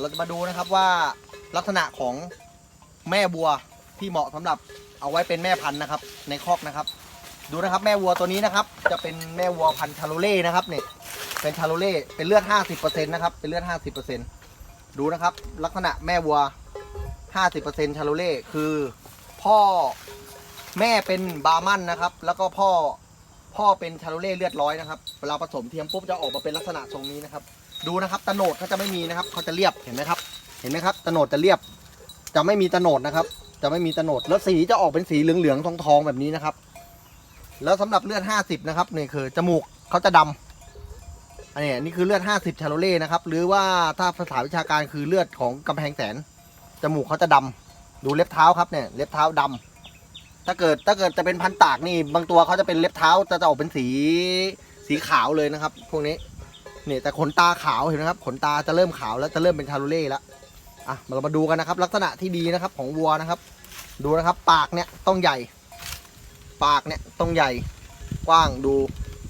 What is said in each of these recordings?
เราจะมาดูนะครับว่าลักษณะของแม่วัวที่เหมาะสำหรับเอาไว้เป็นแม่พันธุ์นะครับ ในคอกนะครับ ดูนะครับแม่วัวตัวนี้นะครับ จะเป็นแม่วัวพันธุ์ชาโลเล่นะครับเนี่ยเป็นชาโลเล่เป็นเลือด 50%นะครับเป็นเลือด 50%ดูนะครับ ลักษณะแม่วัว 50%ชาโลเล่คือพ่อแม่เป็นบาร์มันนะครับ แล้วก็พ่อพ่อเป็นชาโลเล่เลือดร้อยนะครับเวลาผสมเทียมปุ๊บจะออกมาเป็นลักษณะทรงนี้นะครับ ดูนะครับตะโหนดเขาจะไม่มีนะครับเขาจะเรียบเห็นไหมครับ เห็นไหมครับตะโหนดจะเรียบ จะไม่มีตะโหนดนะครับ จะไม่มีตะโหนดแล้วสีจะออกเป็นสีเหลืองๆทองๆแบบนี้นะครับ แล้วสำหรับเลือด 50 นะครับนี่คือจมูกเขาจะดำอันนี้นี่คือเลือด 50 ชาโลเล่นะครับ หรือว่าถ้าภาษาวิชาการคือเลือดของกำแพงแสนจมูกเขาจะดำดูเล็บเท้าครับเนี่ยเล็บเท้าดำถ้าเกิดถ้าเกิดจะเป็นพันตากนี่บางตัวเขาจะเป็นเล็บเท้าจะจะออกเป็นสีสีขาวเลยนะครับ พวกนี้ นี่แต่ขนตาขาวเห็นไหมครับ ขนตาจะเริ่มขาวแล้วจะเริ่มเป็นชาโลเล่แล้วอะเรามาดูกันนะครับ ลักษณะที่ดีนะครับของวัวนะครับ ดูนะครับ ปากเนี่ยต้องใหญ่ ปากเนี่ยต้องใหญ่กว้างดู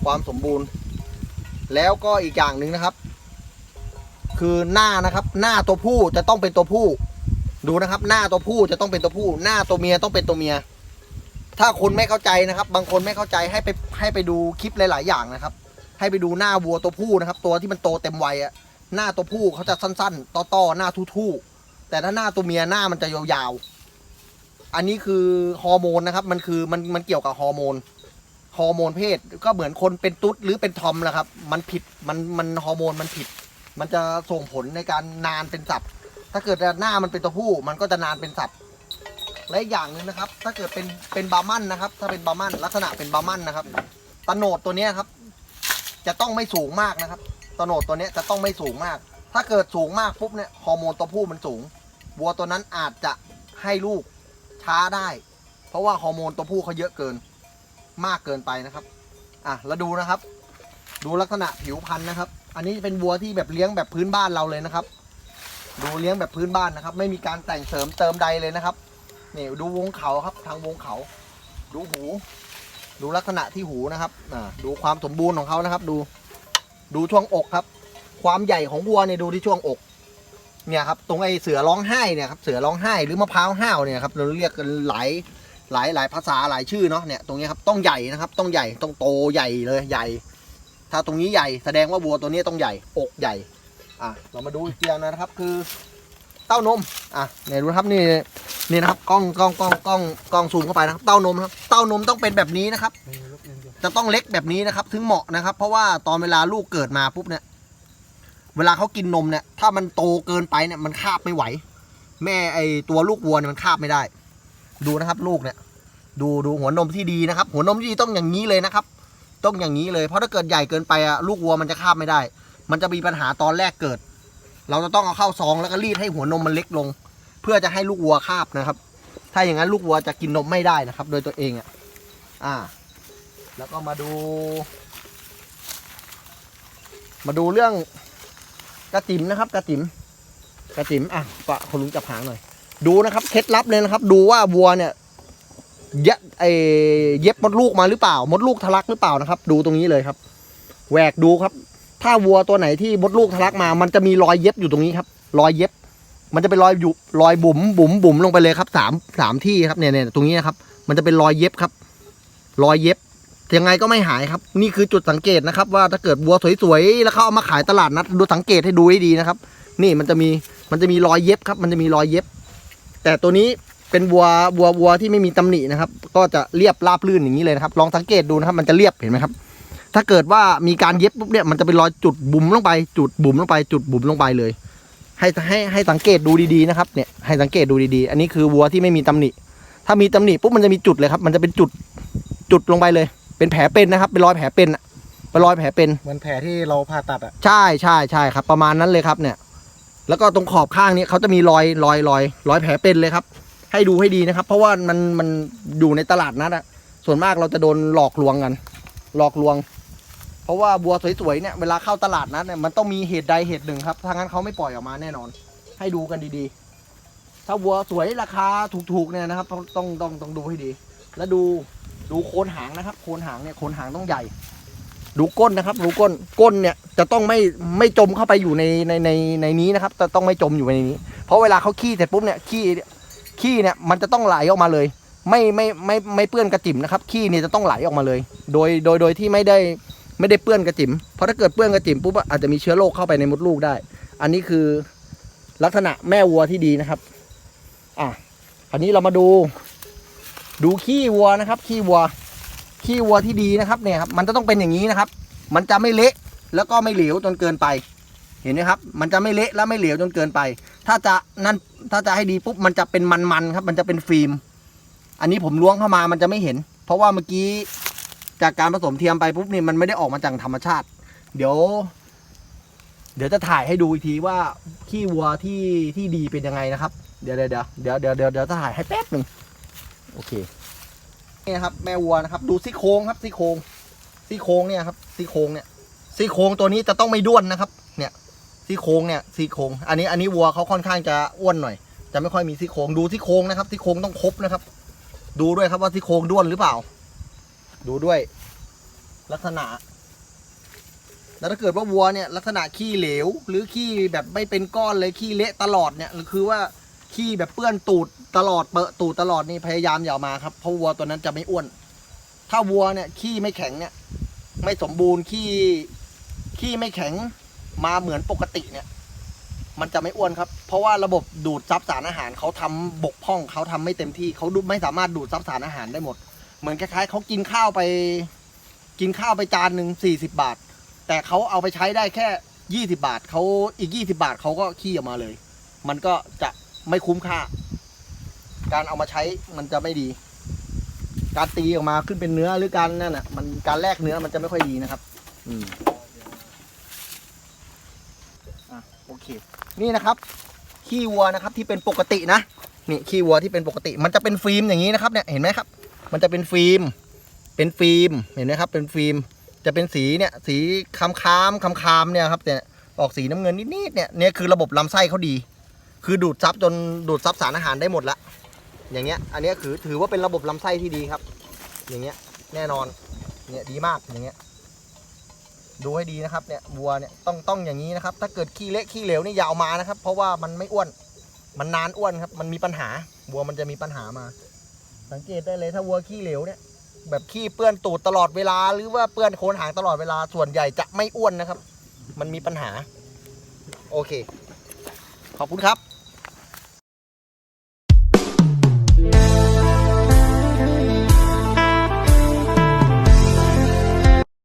ความสมบูรณ์ แล้วก็อีกอย่างหนึ่งนะครับ คือหน้านะครับ หน้าตัวผู้จะต้องเป็นตัวผู้ ดูนะครับ หน้าตัวผู้จะต้องเป็นตัวผู้ หน้าตัวเมียต้องเป็นตัวเมีย ถ้าคนไม่เข้าใจนะครับ บางคนไม่เข้าใจให้ไปให้ไปดูคลิปหลาย ๆ อย่างนะครับ ให้ไปดูหน้าวัวตัวผู้นะครับ ตัวที่มันโตเต็มวัยอะหน้าตัวผู้เขาจะสั้นๆต่อๆหน้าทู่ๆแต่ถ้าหน้าตัวเมียหน้ามันจะยาวๆอันนี้คือฮอร์โมนนะครับ มันคือมันมันเกี่ยวกับฮอร์โมนฮอร์โมนเพศก็เหมือนคนเป็นตุ๊ดหรือเป็นทอมแหละครับ มันผิดมันมันฮอร์โมนมันผิด มันจะส่งผลในการนานเป็นสับถ้าเกิดหน้ามันเป็นตัวผู้มันก็จะนานเป็นสับและอย่างหนึ่งนะครับ ถ้าเกิดเป็นเป็นบาร์มันนะครับ ถ้าเป็นบาร์มันลักษณะเป็นบาร์มันนะครับตะโหนดตัวนี้ครับ จะต้องไม่สูงมากนะครับตโนดตัวนี้จะต้องไม่สูงมาก ถ้าเกิดสูงมากปุ๊บเนี่ยฮอร์โมนตัวผู้มันสูงวัวตัวนั้นอาจจะให้ลูกช้าได้ เพราะว่าฮอร์โมนตัวผู้เขาเยอะเกิน มากเกินไปนะครับอะแล้วดูนะครับ ดูลักษณะผิวพรรณนะครับ อันนี้เป็นวัวที่แบบเลี้ยงแบบพื้นบ้านเราเลยนะครับ ดูเลี้ยงแบบพื้นบ้านนะครับ ไม่มีการแต่งเสริมเติมใดเลยนะครับนี่ดูวงเขาครับทางวงเขา ดูหู ดูลักษณะที่หูนะครับอ่าดูความสมบูรณ์ของเขานะครับ ดู ดูช่วงอกครับ ความใหญ่ของวัวเนี่ยดูที่ช่วงอก เนี่ยครับ ตรงไอ้เสือร้องไห้เนี่ยครับ เสือร้องไห้หรือมะพร้าวห้าวเนี่ยครับ เราเรียกกันหลายหลายหลายภาษาหลายชื่อเนาะ เนี่ยตรงนี้ครับต้องใหญ่นะครับ ต้องใหญ่ต้องโตใหญ่เลยใหญ่ ถ้าตรงนี้ใหญ่แสดงว่าวัวตัวนี้ต้องใหญ่ อกใหญ่ อะเรามาดูอีกอย่างนะครับ คือ เต้านมอะเนี่ยดูครับนี่นี่นะครับกล้องกล้องกล้องกล้องกล้องซูมเข้าไปนะครับเต้านมครับเต้านมต้องเป็นแบบนี้นะครับ จะต้องเล็กแบบนี้นะครับ ถึงเหมาะนะครับ เพราะว่าตอนเวลาลูกเกิดมาปุ๊บเนี่ย เวลาเขากินนมเนี่ย ถ้ามันโตเกินไปเนี่ยมันคาบไม่ไหว แม่ไอตัวลูกวัวเนี่ยมันคาบไม่ได้ ดูนะครับลูกเนี่ย ดูดูหัวนมที่ดีนะครับ หัวนมที่ดีต้องอย่างนี้เลยนะครับ ต้องอย่างนี้เลยเพราะถ้าเกิดใหญ่เกินไปอะลูกวัวมันจะคาบไม่ได้ มันจะมีปัญหาตอนแรกเกิด เราจะต้องเอาเข้าซองแล้วก็รีดให้หัวนมมันเล็กลง เพื่อจะให้ลูกวัวคาบนะครับ ถ้าอย่างนั้นลูกวัวจะกินนมไม่ได้นะครับ โดยตัวเองอะอ่า แล้วก็มาดู มาดูเรื่องกระจิ๋มนะครับ กระจิ๋มกระจิ๋มอะปะคุณลุงจับหางหน่อย ดูนะครับเคล็ดลับเลยนะครับ ดูว่าวัวเนี่ยเย็บไอเย็บมดลูกมาหรือเปล่ามดลูกทะลักหรือเปล่านะครับ ดูตรงนี้เลยครับแหวกดูครับ ถ้าวัวตัวไหนที่มดลูกทะลักมา มันจะมีรอยเย็บอยู่ตรงนี้ครับ รอยเย็บ มันจะเป็นรอยอยู่รอยบุ๋มบุ๋มบุ๋มลงไปเลยครับสามสามที่ครับเนี่ยเนี่ยตรงนี้นะครับ มันจะเป็นรอยเย็บครับ รอยเย็บยังไงก็ไม่หายครับ นี่คือจุดสังเกตนะครับ ว่าถ้าเกิดวัวสวยๆแล้วเขาเอามาขายตลาดนัดดูสังเกตให้ดูให้ดีนะครับ นี่มันจะมีมันจะมีรอยเย็บครับ มันจะมีรอยเย็บ แต่ตัวนี้เป็นวัววัววัวที่ไม่มีตำหนินะครับ ก็จะเรียบราบลื่นอย่างนี้เลยนะครับ ลองสังเกตดูนะครับ มันจะเรียบเห็นไหมครับ ถ้าเกิดว่ามีการเย็บปุ๊บเนี่ยมันจะเป็นรอยจุดบุ๋มลงไป จุดบุ๋มลงไป จุดบุ๋มลงไปเลย ให้ให้ให้สังเกตดูดีๆนะครับเนี่ยให้สังเกตดูดีๆ อันนี้คือวัวที่ไม่มีตำหนิ ถ้ามีตำหนิปุ๊บมันจะมีจุดเลยครับ มันจะเป็นจุดจุดลงไปเลย เป็นแผลเป็นนะครับ เป็นรอยแผลเป็นอะเป็นรอยแผลเป็นเหมือนแผลที่เราผ่าตัดอะใช่ใช่ใช่ครับ ประมาณนั้นเลยครับเนี่ย แล้วก็ตรงขอบข้างนี้เขาจะมีรอยรอยรอยรอยแผลเป็นเลยครับ ให้ดูให้ดีนะครับ เพราะว่ามันมันอยู่ในตลาดนัดอะส่วนมากเราจะโดนหลอกลวงกัน หลอกลวง เพราะว่าบัวสวยๆเนี่ยเวลาเข้าตลาดนัดเนี่ยมันต้องมีเหตุใดเหตุหนึ่งครับถ้างั้นเขาไม่ปล่อยออกมาแน่นอน ให้ดูกันดีๆ ถ้าวัวสวยราคาถูกๆเนี่ยนะครับ ต้องต้องต้องต้องดูให้ดี แล้วดูดูโคนหางนะครับ โคนหางเนี่ยโคนหางต้องใหญ่ ดูก้นนะครับ ดูก้นก้นเนี่ยจะต้องไม่ไม่จมเข้าไปอยู่ในในในในนี้นะครับจะต้องไม่จมอยู่ในนี้ เพราะเวลาเขาขี้เสร็จปุ๊บเนี่ยขี้ขี้เนี่ยมันจะต้องไหลออกมาเลย ไม่ไม่ไม่ไม่เปื้อนกระจิ๋มนะครับขี้เนี่ยจะต้องไหลออกมาเลย โดยโดยโดยที่ไม่ได้ ไม่ได้เปื้อนกระจิ๋มเพราะถ้าเกิดเปื้อนกระจิ๋มปุ๊บอะอาจจะมีเชื้อโรคเข้าไปในมดลูกได้ อันนี้คือลักษณะแม่วัวที่ดีนะครับอะอันนี้เรามาดู ดูขี้วัวนะครับ ขี้วัว ขี้วัวที่ดีนะครับเนี่ยครับมันจะต้องเป็นอย่างนี้นะครับ มันจะไม่เละแล้วก็ไม่เหลวจนเกินไป เห็นไหมครับ มันจะไม่เละและไม่เหลวจนเกินไป ถ้าจะนั่นถ้าจะให้ดีปุ๊บมันจะเป็นมันๆครับ มันจะเป็นฟิล์ม อันนี้ผมล้วงเข้ามามันจะไม่เห็น เพราะว่าเมื่อกี้ จากการผสมเทียมไปปุ๊บนี่มันไม่ได้ออกมาจากธรรมชาติ เดี๋ยว เดี๋ยวจะถ่ายให้ดูอีกทีว่าขี้วัวที่ที่ดีเป็นยังไงนะครับ เดี๋ยวเดี๋ยวเดี๋ยวเดี๋ยวเดี๋ยวเดี๋ยวจะถ่ายให้แป๊บหนึ่งโอเคนี่นะครับ แม่วัวนะครับ ดูซี่โครงครับซี่โครงซี่โครงเนี่ยครับซี่โครงเนี่ยซี่โครงตัวนี้จะต้องไม่ด้วนนะครับ เนี่ยซี่โครงเนี่ยซี่โครงอันนี้อันนี้วัวเขาค่อนข้างจะอ้วนหน่อย จะไม่ค่อยมีซี่โครงดูซี่โครงนะครับซี่โครงต้องครบนะครับ ดูด้วยครับว่าซี่โครงด้วนหรือเปล่า ดูด้วยลักษณะ แล้วถ้าเกิดว่าวัวเนี่ย ลักษณะขี้เหลว หรือขี้แบบไม่เป็นก้อนเลยขี้เละตลอดเนี่ยคือว่าขี้แบบเปื้อนตูดตลอดเปอะตูดตลอดนี่พยายามอย่ามาครับเพราะวัวตัวนั้นจะไม่อ้วน ถ้าวัวเนี่ยขี้ไม่แข็งเนี่ย ไม่สมบูรณ์ขี้ขี้ไม่แข็งมาเหมือนปกติเนี่ย มันจะไม่อ้วนครับ เพราะว่าระบบดูดซับสารอาหารเขาทำบกพร่องเขาทำไม่เต็มที่เขาดูไม่สามารถดูดซับสารอาหารได้หมด เหมือนคล้ายๆเขากินข้าวไป กินข้าวไปจานหนึ่งสี่สิบบาท แต่เขาเอาไปใช้ได้แค่ยี่สิบาทเขาอีกยี่สิบาทเขาก็ขี้ออกมาเลย มันก็จะไม่คุ้มค่า การเอามาใช้มันจะไม่ดี การตีออกมาขึ้นเป็นเนื้อหรือการนั่นน่ะ มันการแลกเนื้อมันจะไม่ค่อยดีนะครับ อืมอะโอเค นี่นะครับ ขี้วัวนะครับที่เป็นปกตินะนี่ขี้วัวที่เป็นปกติ มันจะเป็นฟิล์มอย่างนี้นะครับเนี่ยเห็นไหมครับ มันจะเป็นฟิล์ม เป็นฟิล์ม เห็นไหมครับ เป็นฟิล์ม จะเป็นสีเนี่ย สีคามคามคามคามเนี่ยครับเนี่ยออกสีน้ำเงินนิดๆเนี่ย เนี่ยคือระบบลำไส้เขาดี คือดูดซับจนดูดซับสารอาหารได้หมดละ อย่างเงี้ย อันเนี้ยคือถือว่าเป็นระบบลำไส้ที่ดีครับ อย่างเงี้ย แน่นอน เนี่ยดีมาก อย่างเงี้ย ดูให้ดีนะครับ เนี่ยวัวเนี่ยต้องต้องอย่างนี้นะครับ ถ้าเกิดขี้เละขี้เหลวนี่อยาวมานะครับ เพราะว่ามันไม่อ้วน มันนานอ้วนครับ มันมีปัญหา วัวมันจะมีปัญหามา สังเกตได้เลยถ้าวัวขี้เหลวเนี่ยแบบขี้เปื้อนตูดตลอดเวลา หรือว่าเปื้อนโคนหางตลอดเวลาส่วนใหญ่จะไม่อ้วนนะครับ มันมีปัญหา โอเค ขอบคุณครับ